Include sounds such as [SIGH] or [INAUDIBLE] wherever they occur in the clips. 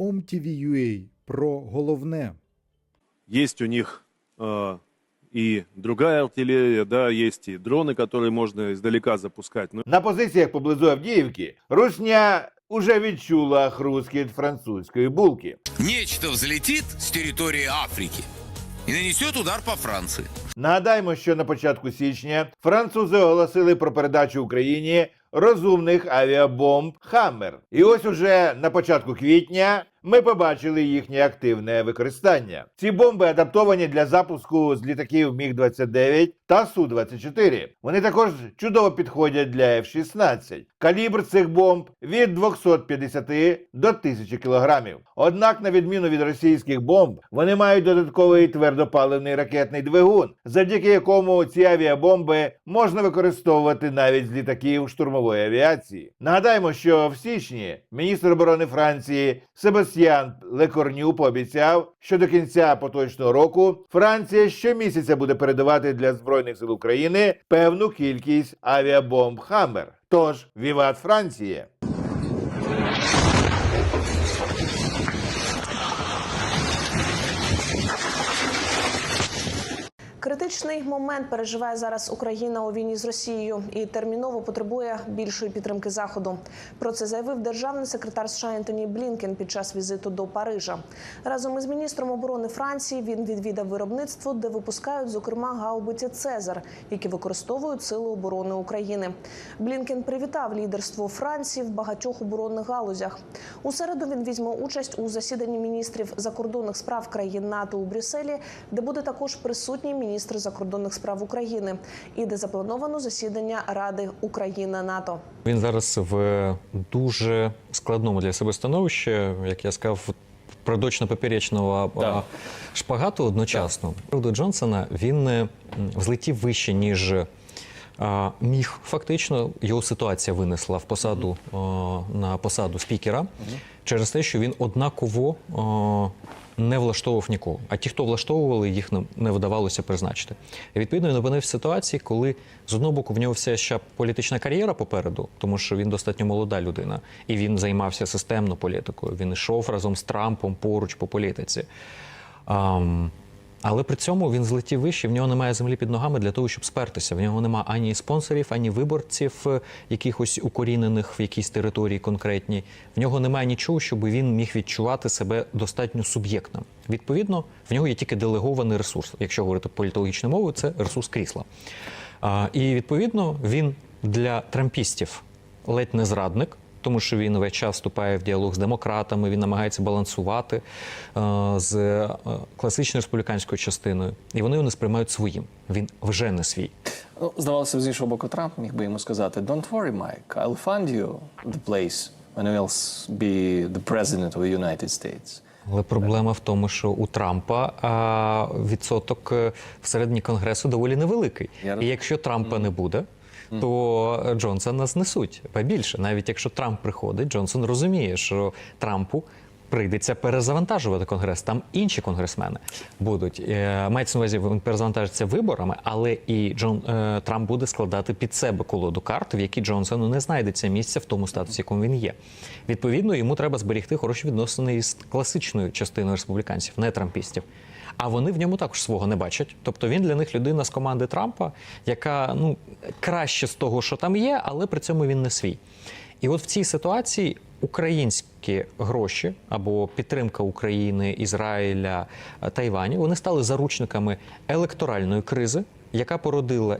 OMTV.ua про головне. Есть у них э, и другая артиллерия, да, есть и дроны, которые можно издалека запускать. Но На позиціях поблизу Авдіївки Русня уже відчула хрускіт французької булки. Нечто взлетит с территории Африки и нанесет удар по Франции. Нагадаємо, що на початку січня французи оголосили про передачу Україні розумних авіабомб Хаммер. І ось уже на початку квітня ми побачили їхнє активне використання. Ці бомби адаптовані для запуску з літаків Міг 29 та Су 24 Вони також чудово підходять для F-16. Калібр цих бомб від 250 до 1000 кілограмів. Однак, на відміну від російських бомб, вони мають додатковий твердопаливний ракетний двигун, завдяки якому ці авіабомби можна використовувати навіть з літаків штурмової авіації. Нагадаємо, що в січні міністр оборони Франції Себастьян Лекорню пообіцяв, що до кінця поточного року Франція щомісяця буде передавати для збройних сил України певну кількість авіабомб Хаммер. Тож, віват Франція! Критичний момент переживає зараз Україна у війні з Росією і терміново потребує більшої підтримки Заходу. Про це заявив державний секретар США Ентоні Блінкен під час візиту до Парижа. Разом із міністром оборони Франції він відвідав виробництво, де випускають зокрема гаубиці Цезар, які використовують сили оборони України. Блінкен привітав лідерство Франції в багатьох оборонних галузях. У середу він візьме участь у засіданні міністрів закордонних справ країн НАТО у Брюсселі, де буде також присутній міністр закордонних справ України і де заплановано засідання Ради Україна НАТО. Він зараз в дуже складному для себе становищі, як я сказав, продочно-поперечного да. шпагату одночасно. Правда, Джонсона він взлетів вище, ніж міг фактично. Його ситуація винесла в посаду на посаду спікера через те, що він однаково не влаштовував нікого. А ті, хто влаштовували, їх не, вдавалося призначити. І відповідно він опинився в ситуації, коли з одного боку в нього вся ще політична кар'єра попереду, тому що він достатньо молода людина, і він займався системно політикою. Він йшов разом з Трампом поруч по політиці. Але при цьому він злетів вище, в нього немає землі під ногами для того, щоб спертися. В нього немає ані спонсорів, ані виборців, е, якихось укорінених в якійсь території конкретній. В нього немає нічого, щоб він міг відчувати себе достатньо суб'єктним. Відповідно, в нього є тільки делегований ресурс. Якщо говорити політологічною мовою, це ресурс крісла. І відповідно він для трампістів ледь не зрадник. Тому що він весь час вступає в діалог з демократами, він намагається балансувати е, з е, класичною республіканською частиною, і вони його не сприймають своїм. Він вже не свій. Ну, здавалося б, з іншого боку, Трамп міг би йому сказати: Don't worry, Mike, I'll find you the place when you'll be the president of the United States. Але проблема в тому, що у Трампа а, відсоток е, всередині конгресу доволі невеликий. І якщо Трампа не буде, то Джонсона знесуть. Ба більше, навіть якщо Трамп приходить, Джонсон розуміє, що Трампу. Прийдеться перезавантажувати конгрес. Там інші конгресмени будуть. Е, Мається на увазі, він перезавантажиться виборами, але і Джон е, Трамп буде складати під себе колоду карт, в якій Джонсону не знайдеться місця в тому статусі, якому він є. Відповідно, йому треба зберігти хороші відносини із класичною частиною республіканців, не трампістів. А вони в ньому також свого не бачать. Тобто він для них людина з команди Трампа, яка ну краще з того, що там є, але при цьому він не свій. І от в цій ситуації українські гроші або підтримка України, Ізраїля, е, Тайваню вони стали заручниками електоральної кризи, яка породила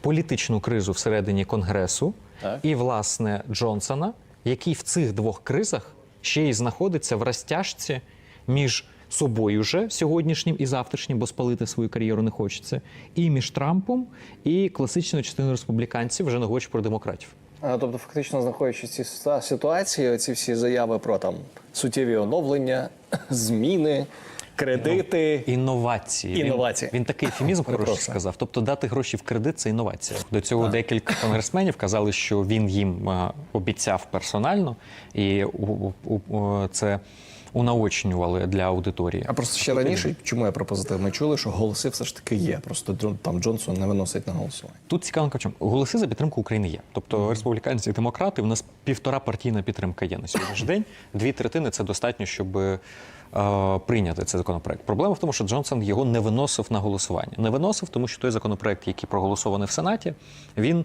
політичну кризу всередині Конгресу, Так. і власне Джонсона, який в цих двох кризах ще й знаходиться в розтяжці між собою вже сьогоднішнім і завтрашнім, бо спалити свою кар'єру не хочеться, і між Трампом і класичною частиною республіканців, вже не говорячи про демократів. А, Тобто, фактично, знаходячись ці ситуації, ці всі заяви про там суттєві оновлення, [LAUGHS] зміни, кредити. Інновації. Він- Інновації. Він, такий ефемізм хороший сказав. Тобто дати гроші в кредит це інновація. До цього декілька конгресменів казали, що він їм е, обіцяв персонально, і у, у, у- це унаочнювали для аудиторії. А просто ще раніше, чому я про позитив? Ми чули, що голоси все ж таки є. Просто там Джонсон не виносить на голосування. Тут цікаво, в чому голоси за підтримку України є. Тобто республіканці і демократи, в нас півтора партійна підтримка є на сьогоднішній день. Дві третини це достатньо, щоб е, прийняти цей законопроект. Проблема в тому, що Джонсон його не виносив на голосування. Не виносив, тому що той законопроект, який проголосований в Сенаті, він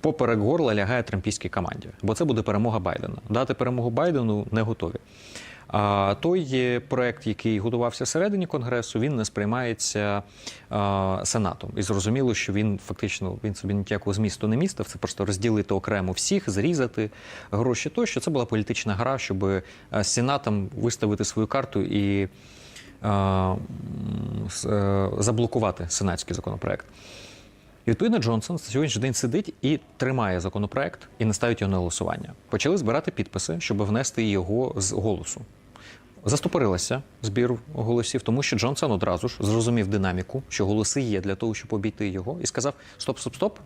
поперек горла лягає трампійській команді, бо це буде перемога Байдена. Дати перемогу Байдену не готові. А той е, проект, який готувався всередині конгресу, він не сприймається а, сенатом. І зрозуміло, що він фактично він собі ніякого змісту не містив. Це просто розділити окремо всіх, зрізати гроші. Тощо це була політична гра, щоб е, з сенатом виставити свою карту і а, м, с- е, заблокувати сенатський законопроект. І відповідно Джонсон на сьогоднішній день сидить і тримає законопроект і не ставить його на голосування. Почали збирати підписи, щоб внести його з голосу. Застопорилася збір голосів, тому що Джонсон одразу ж зрозумів динаміку, що голоси є для того, щоб обійти його, і сказав: Стоп, стоп, стоп.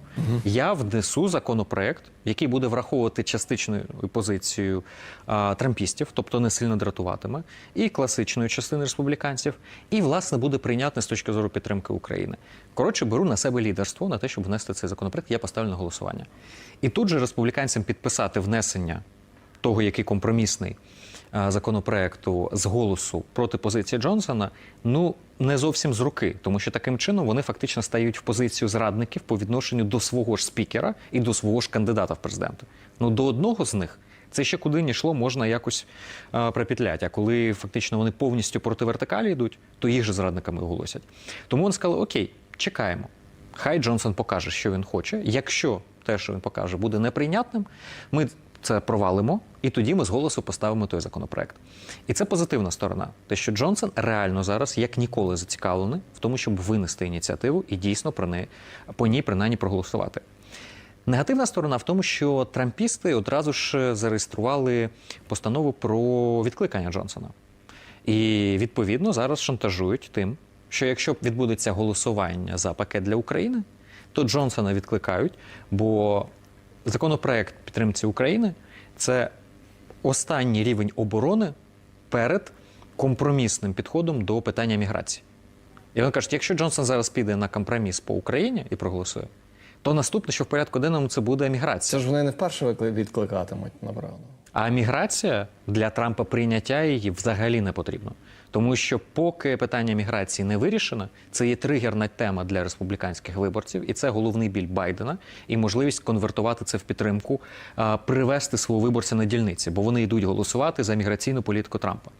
Я внесу законопроект, який буде враховувати частичну позицію а, трампістів, тобто не сильно дратуватиме, і класичної частини республіканців, і власне буде прийнятний з точки зору підтримки України. Коротше, беру на себе лідерство на те, щоб внести цей законопроект. Я поставлю на голосування. І тут же республіканцям підписати внесення того, який компромісний законопроекту з голосу проти позиції Джонсона, ну не зовсім з руки, тому що таким чином вони фактично стають в позицію зрадників по відношенню до свого ж спікера і до свого ж кандидата в президенти. Ну до одного з них. Це ще куди не йшло, можна якось е, припетляти. А коли фактично вони повністю проти вертикалі йдуть, то їх же зрадниками оголосять. Тому вони сказали: Окей, чекаємо. Хай Джонсон покаже, що він хоче. Якщо те, що він покаже, буде неприйнятним, ми це провалимо, і тоді ми з голосу поставимо той законопроект. І це позитивна сторона. Те, що Джонсон реально зараз як ніколи зацікавлений в тому, щоб винести ініціативу і дійсно про неї по ній принаймні проголосувати. Негативна сторона в тому, що трампісти одразу ж зареєстрували постанову про відкликання Джонсона. І відповідно зараз шантажують тим, що якщо відбудеться голосування за пакет для України, то Джонсона відкликають, бо законопроект підтримці України це останній рівень оборони перед компромісним підходом до питання міграції. І вони кажуть, якщо Джонсон зараз піде на компроміс по Україні і проголосує, то наступне, що в порядку денному, це буде міграція. Це ж вони не вперше відкликатимуть, направду. А міграція для Трампа прийняття її взагалі не потрібно. Тому що поки питання міграції не вирішено, це є тригерна тема для республіканських виборців, і це головний біль Байдена і можливість конвертувати це в підтримку, привести свого виборця на дільниці, бо вони йдуть голосувати за міграційну політику Трампа.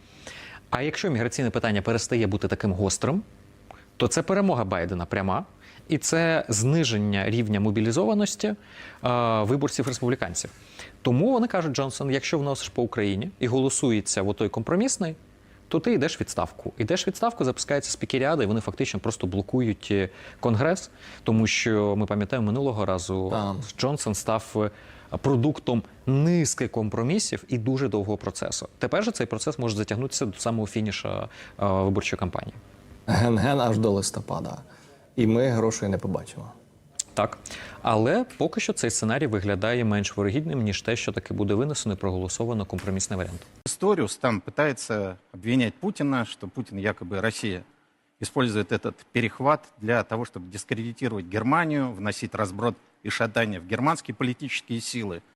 А якщо міграційне питання перестає бути таким гострим, то це перемога Байдена пряма, і це зниження рівня мобілізованості е, виборців республіканців. Тому вони кажуть, Джонсон, якщо вносиш по Україні і голосується в той компромісний, то ти йдеш відставку. Йдеш відставку, запускається спікеріада, і вони фактично просто блокують е, конгрес, тому що ми пам'ятаємо минулого разу Так. Джонсон став е, продуктом низки компромісів і дуже довгого процесу. Тепер же цей процес може затягнутися до самого фініша виборчої кампанії. Ген-ген аж до листопада І ми грошей не побачимо. Так, але поки що цей сценарій виглядає менш вирогідним, ніж те, що таки буде винесено і проголосовано компромісний варіант. Историус там пытается обвинять Путина, что Путин якобы Россия использует этот перехват для того, чтобы дискредитировать Германию, вносить разброд и шатание в германские политические силы.